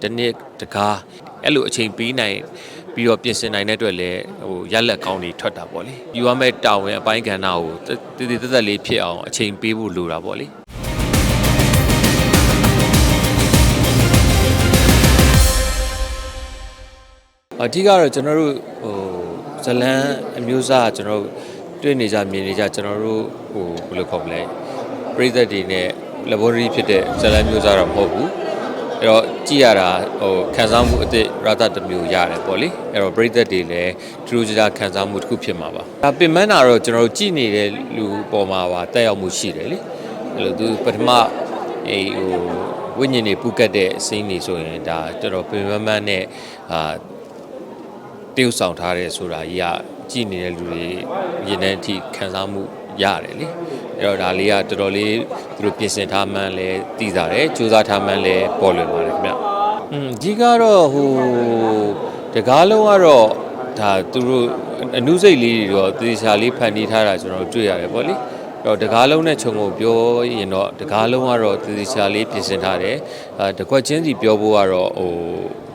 တစ်နှစ်တကားအဲ့လိုအချိန်ပေးနိုင်ပြီးတော့ပြင်ဆင်နိုင်တဲ့အတွက်လည်းဟိုရက်လက်ကောင်းတွေထွက်တာပေါ့လေယူရမယ့်တာဝန်အပိုင်းကဏ္ဍကိုတည်တည်သက်သက်လေးဖြစ်အောင်အချိန်ပေးဖို့လိုတာပေါ့လေအဓိကတော့ကျွန်တော်တို့ဟိုဇလန်းအမျိုးအစားကျွန်တော်တို့တွေ့နေကြမြင်နေကြကျွန်တော်တို့ဟိုဘယ်လိုခေါ်မလဲပြည်သက်တွေနဲ့ laboratory ဖြစ်တဲ့ဇလန်းမျိုးစားတော့မဟုတ်ဘူးအဲ့တော့ ကြည့်ရတာဟိုခံစားမှုအသစ်ရသတစ်မျိုးရတယ်ပေါ့လေအဲ့တော့ပြည်သက်တွေလည်းသူတို့ကြခံစားမှုတစ်ခုဖြစ်မှာပါဒါပင်မနာတော့ကျွန်တော်တို့ကြည့်နေတဲ့လူပေါ်မှာပါတက်ရောက်မှုရှိတယ်လေအဲ့လိုသူပထမအေးဟိုဝိညာဉ်တွေပူကတ်တဲ့အစင်းတွေဆိုရင်ဒါတော်တော်ပင်မမန်းနဲ့အာတရုပ်ဆောင်ထားတယ်ဆိုတာကြီးကကြည်နေတဲ့လူတွေရင်ထဲအထိခံစားမှု ရတယ်လေအဲ့တော့ဒါလေးကတော်တော်လေးသူတို့ပြင်ဆင်ထားမှန်းလဲသိကြတယ်စူးစမ်းထားမှန်းလဲပေါ်လွင်ပါတယ်ခင်ဗျอืมဒီကတော့ဟိုတကားလုံးကတော့ဒါသူတို့အနုစိတ်လေးတွေတော့သေချာလေးဖန်တီးထားတာကျွန်တော်တွေ့ရတယ်ပေါ့လေအဲ့တော့တကားလုံးနဲ့ခြုံကိုပြောရင်တော့တကားလုံးကတော့သေချာလေးပြင်ဆင်ထားတယ်အဲတကွက်ချင်းစီပြောဖို့ကတော့ဟို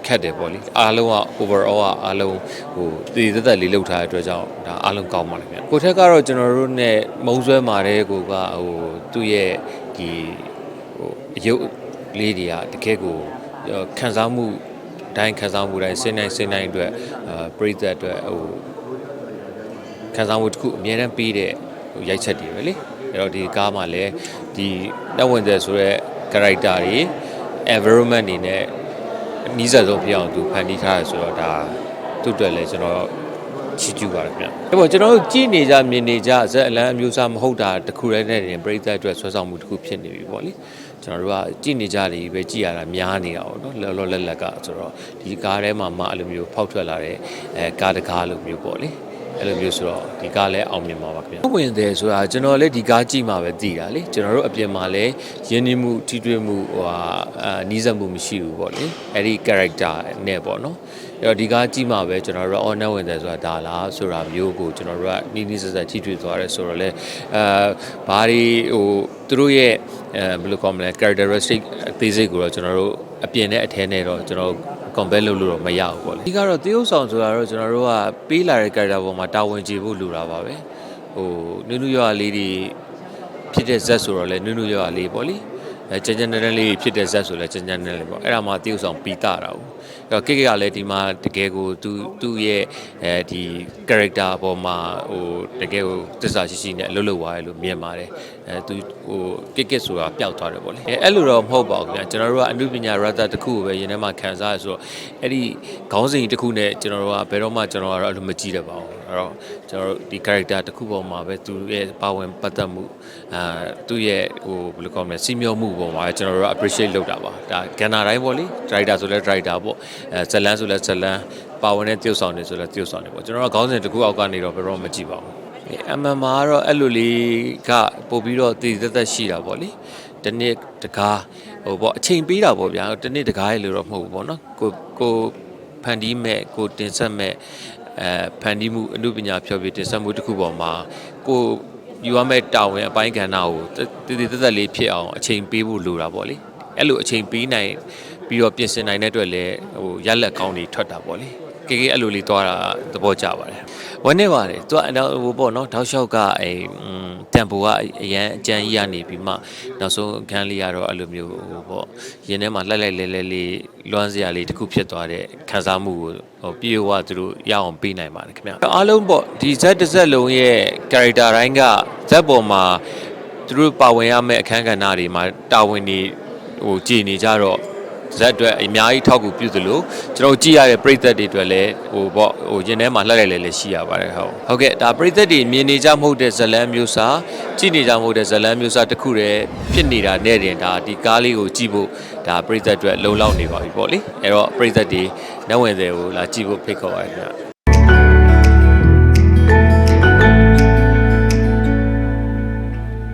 ခက်တယ်ပေါ့လေအားလုံးက overall ကအားလုံးဟိုတည်သက်သက်လေးလောက်ထားတဲ့အတွက်ကြောင့်ဒါအားလုံးကောင်းပါလိမ့်မယ်ကိုထက်ကတော့ကျွန်တော်တို့ ਨੇ မုံဆွဲမာတဲ့ကိုကဟိုသူ့ရဲ့ဒီဟိုအယုတ်လေးတွေကတကယ်ကိုခံစားမှုတိုင်းခံစားမှုတိုင်းစိတ်နိုင်စိတ်နိုင်အတွက်အာပရိသတ်အတွက်ဟိုခံစားမှုတစ်ခုအများတန်းပေးတဲ့ဟိုရိုက်ချက်တွေပဲလေအဲ့တော့ဒီကားမှာလည်းဒီတက်ဝင်တဲ့ဆိုရဲ character တွေ environment တွေနဲ့ နီးစပ်ဆုံးဖြစ်အောင်သူဖန်တီးထားရဆိုတော့ဒါသူ့အတွက်လည်းကျွန်တော်ချီးကျူးပါတယ်ခင်ဗျ။ဒါပေါ့ကျွန်တော်တို့ကြည်နေကြမြင်နေကြဇက်အလန်းအမျိုးအစားမဟုတ်တာတခုတည်းနဲ့တင်ပြိသက်အတွက်ဆွဲဆောင်မှုတစ်ခုဖြစ်နေပြီပေါ့လေ။ကျွန်တော်တို့ကကြည်နေကြတယ်ပဲကြည်ရတာများနေတာပေါ့နော်။လောလောလက်လက်ကဆိုတော့ဒီကားထဲမှာမှအဲ့လိုမျိုးဖောက်ထွက်လာတဲ့အဲကားတကားလိုမျိုးပေါ့လေ။ အဲ့လိုမျိုးဆိုတော့ဒီကားလည်းအောင်မြင်ပါပါခင်ဗျာဝင်တယ်ဆိုတာကျွန်တော်လည်းဒီကားကြည့်မှပဲသိတာလေကျွန်တော်တို့အပြင်မှာလည်းရင်းနှီးမှုထိတွေ့မှုဟိုဟာအာနီးစပ်မှုမရှိဘူးပေါ့လေအဲ့ဒီ character နဲ့ပေါ့နော်အဲ့တော့ဒီကားကြည့်မှပဲကျွန်တော်တို့ honor ဝင်တယ်ဆိုတာဒါလားဆိုတာမျိုးကိုကျွန်တော်တို့ကနီးနီးစပ်စပ်ထိတွေ့သွားတယ်ဆိုတော့လေအာဘာတွေဟိုသူတို့ရဲ့အဲဘယ်လိုခေါ်မလဲ characteristic အသေးစိတ်ကိုတော့ကျွန်တော်တို့အပြင်နဲ့အထဲနဲ့တော့ကျွန်တော် compare လုပ်လို့တော့မရဘူးပေါ့လေဒီကတော့တရုပ်ဆောင်ဆိုတာတော့ကျွန်တော်တို့ကပေးလာတဲ့ character ပေါ်မှာတာဝန်ကျေဖို့လိုတာပါပဲဟိုနုနုရွာလေးတွေဖြစ်တဲ့ဇက်ဆိုတော့လေနုနုရွာလေးပေါ့လေ အဲကြမ်းကြမ်းတန်းတန်းလေးဖြစ်တဲ့ဇက်ဆိုလဲကြမ်းကြမ်းတန်းလေးပေါ့အဲ့ဒါမှတရုပ်ဆောင်ပြီးတာတာဘူးအဲ့တော့ကိကိကလည်းဒီမှာတကယ်ကိုသူသူ့ရဲ့အဲဒီ character အပေါ်မှာဟိုတကယ်ကိုသစ္စာရှိရှိနဲ့အလုပ်လုပ်သွားတယ်လို့မြင်ပါတယ်အဲသူဟိုကိကိဆိုတာပျောက်သွားတယ်ပေါ့လေအဲအဲ့လိုတော့မဟုတ်ပါဘူးခင်ဗျာကျွန်တော်တို့ကအမှုပညာရတတစ်ခုကိုပဲရင်ထဲမှာခံစားရဆိုတော့အဲ့ဒီခေါင်းစဉ်တစ်ခုနဲ့ကျွန်တော်တို့ကဘယ်တော့မှကျွန်တော်ကတော့အဲ့လိုမကြည့်တတ်ပါဘူးအဲ့တော့ကျွန်တော်တို့ဒီ character တစ်ခုပေါ်မှာပဲသူရဲ့ပါဝင်ပတ်သက်မှုအာသူ့ရဲ့ဟိုဘယ်လိုကောင်းမလဲစီမျောမှုပေါ်မှာကျွန်တော်တို့က appreciate လုပ်တာပါဒါကဏ္ဍတိုင်းပေါ့လေ director ဆိုလဲ director ပေါ့အဲဇလန်းဆိုလဲဇလန်းပါဝင်တဲ့တယောက်ဆောင်နေဆိုလဲတယောက်ဆောင်နေပေါ့ကျွန်တော်တို့ကခေါင်းစဉ်တစ်ခုအောက်ကနေတော့ဘယ်တော့မှမကြည့်ပါဘူးအမှန်မှာကတော့အဲ့လိုလေးကပို့ပြီးတော့တည်သက်သက်ရှိတာပေါ့လေတနေ့တကားဟိုပေါ့အချိန်ပေးတာပေါ့ဗျာတနေ့တကားရေလို့တော့မဟုတ်ဘူးပေါ့နော်ကိုကိုဖန်တီးမဲ့ကိုတင်ဆက်မဲ့အဲဖန်တီးမှုအမှုပညာဖြောပြတင်ဆက်မှုတစ်ခုပေါ်မှာကို ယူရမယ့်တာဝန်အပိုင်းကဏ္ဍကိုတည်တည်သက်သက်လေးဖြစ်အောင်အချိန်ပေးဖို့လိုတာပေါ့လေအဲ့လိုအချိန်ပေးနိုင်ပြီးတော့ပြင်ဆင်နိုင်တဲ့အတွက်လည်းဟိုရက်လက်ကောင်းတွေထွက်တာပေါ့လေ ကေကေအဲ့လိုလေးသွားတာသဘောကျပါတယ်ဝန်းနေပါတယ်သူကဟိုပေါ့နော်တောက်လျှောက်ကအဲတမ်ပိုကအရန်အကြမ်းကြီးရနေပြီးမှနောက်ဆုံးအခန်းလေးကတော့အဲ့လိုမျိုးဟိုပေါ့ရင်ထဲမှာလှက်လိုက်လဲလဲလေးလွမ်းစရာလေးတစ်ခုဖြစ်သွားတဲ့ခံစားမှုကိုဟိုပြေဝသူတို့ရအောင်ပေးနိုင်ပါတယ်ခင်ဗျအားလုံးပေါ့ဒီဇက်တစ်ဇက်လုံးရဲ့ character တိုင်းကဇက်ပေါ်မှာသူတို့ပါဝင်ရမယ့်အခန်းကဏ္ဍတွေမှာတာဝန်တွေဟိုကြည်နေကြတော့ ဇက်အတွက်အများကြီးထောက်ကူပြုသလိုကျွန်တော်ကြည့်ရတဲ့ပရိသတ်တွေအတွက်လည်းဟိုပေါ့ဟိုရင်ထဲမှာလှက်လိုက်လဲလဲရှိရပါတယ်ဟုတ်ဟုတ်ကဲ့ဒါပရိသတ်တွေမြင်နေကြမဟုတ်တဲ့ဇလန်းမျိုးစားကြည့်နေကြမဟုတ်တဲ့ဇလန်းမျိုးစားတစ်ခုတည်းဖြစ်နေတာနဲ့တင်ဒါဒီကားလေးကိုကြည့်ဖို့ဒါပရိသတ်အတွက်လုံလောက်နေပါပြီပေါ့လေအဲ့တော့ပရိသတ်တွေနတ်ဝင်တွေကိုလာကြည့်ဖို့ဖိတ်ခေါ်ပါရခင်ဗျ